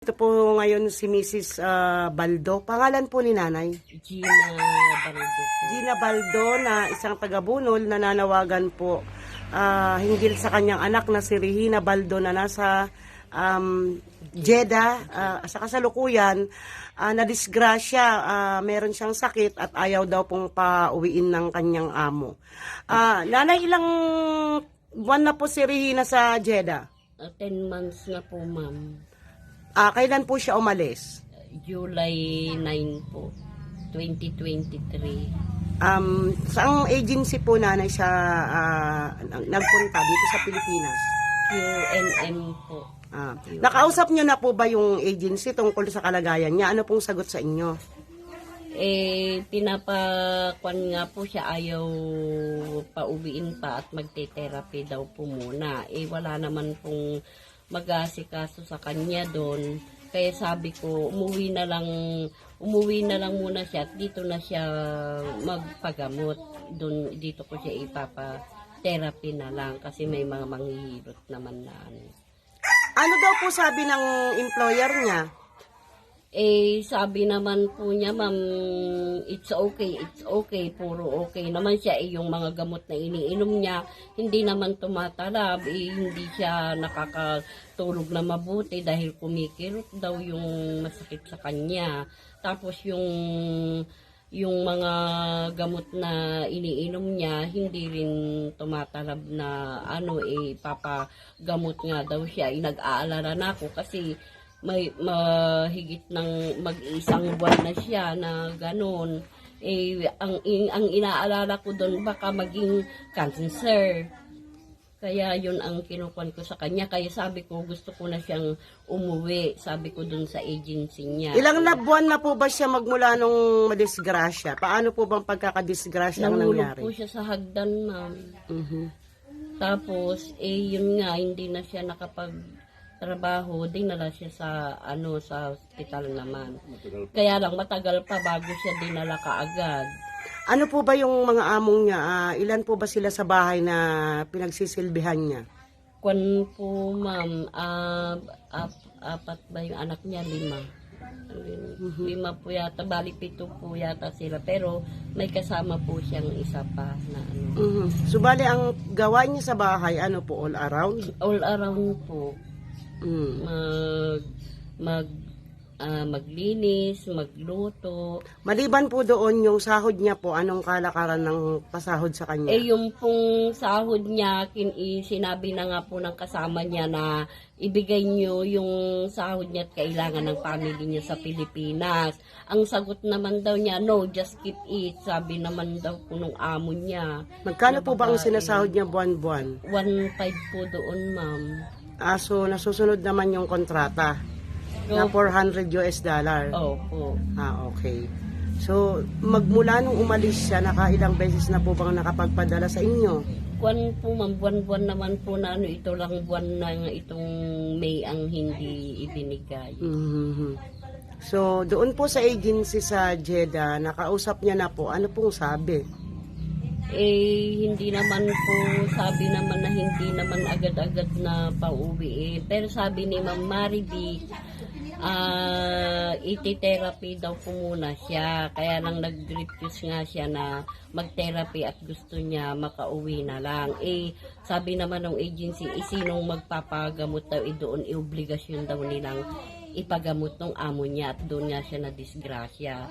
Ito po ngayon si Mrs. ah, Baldo. Pangalan po ni nanay? Gina Baldo. Gina Baldo na isang taga-bunol na nanawagan po ah, hinggil sa kanyang anak na si Regina Baldo na nasa um, Jeddah ah, sa kasalukuyan ah, na disgrasya ah, meron siyang sakit at ayaw daw pong pauwiin ng kanyang amo. Ah, nanay, ilang buwan na po si Regina sa Jeddah? Uh, 10 months na po, ma'am. Ah, kailan po siya umalis? July 9 po, 2023. Um, saang agency po nanay siya ah, nag- nagpunta dito sa Pilipinas? QNM po. Ah, nakausap niyo na po ba yung agency tungkol sa kalagayan niya? Ano pong sagot sa inyo? Eh, pinapakwan nga po siya ayaw pauwiin pa at magte-therapy daw po muna. Eh, wala naman pong mag-asikaso sa kanya doon. Kaya sabi ko, umuwi na lang, umuwi na lang muna siya at dito na siya magpagamot. Doon, dito ko siya ipapa-therapy na lang kasi may mga manghihilot naman na ano. Ano daw po sabi ng employer niya? Eh, sabi naman po niya, ma'am, it's okay, it's okay, puro okay naman siya. Eh, yung mga gamot na iniinom niya, hindi naman tumatalab, eh, hindi siya nakakatulog na mabuti dahil kumikirot daw yung masakit sa kanya. Tapos yung yung mga gamot na iniinom niya, hindi rin tumatalab na ano eh, papagamot nga daw siya. Eh, nag-aalala na ako kasi may mahigit ng mag-isang buwan na siya na ganun. Eh, ang, in- ang inaalala ko doon baka maging cancer. Kaya yun ang kinukuhan ko sa kanya. Kaya sabi ko, gusto ko na siyang umuwi. Sabi ko doon sa agency niya. Ilang na buwan na po ba siya magmula nung madisgrasya? Paano po bang pagkakadisgrasya ang nangyari? po siya sa hagdan, ma'am. Mhm. Tapos, eh, yun nga, hindi na siya nakapagtrabaho. Dinala siya sa, ano, sa hospital naman. Kaya lang, matagal pa bago siya dinala kaagad. Ano po ba yung mga among niya? Ah, ilan po ba sila sa bahay na pinagsisilbihan niya? Kwan po, ma'am, ah, ap- apat ba yung anak niya? Lima. Lima po yata, bali pito po yata sila. Pero may kasama po siyang isa pa na ano. Mhm. So, bali, ang gawa niya sa bahay, ano po, all around? All around po. Mm. Mag, mag, ah, maglinis, magluto. Maliban po doon, yung sahod niya po, anong kalakaran ng pasahod sa kanya? Eh, yung pong sahod niya, kin, sinabi na nga po ng kasama niya na ibigay niyo yung sahod niya at kailangan ng family niya sa Pilipinas. Ang sagot naman daw niya, no, just keep it. Sabi naman daw po nung amo niya. Magkano po ba ang sinasahod niya buwan-buwan? 1.5 po doon, ma'am. Ah, so nasusunod naman yung kontrata na So, 400 US dollar. Opo. Ah, okay. So, magmula nung umalis siya, nakailang beses na po bang nakapagpadala sa inyo? Buwan po, ma'am. Buwan-buwan naman po na ano, ito lang buwan na itong May ang hindi ibinigay. Mhm. So, doon po sa agency sa Jeddah, nakausap niya na po, ano pong sabi? Eh, hindi naman po, sabi naman na hindi naman agad-agad na pauwi eh. Pero sabi ni Ma'am Mariby, ah, iti-therapy daw po muna siya. Kaya lang nag-refuse nga siya na mag-therapy at gusto niya makauwi na lang. Eh, sabi naman ng agency, eh, sinong magpapagamot daw, eh, doon iobligasyon daw nilang ipagamot ng amo niya at doon nga siya na disgrasya.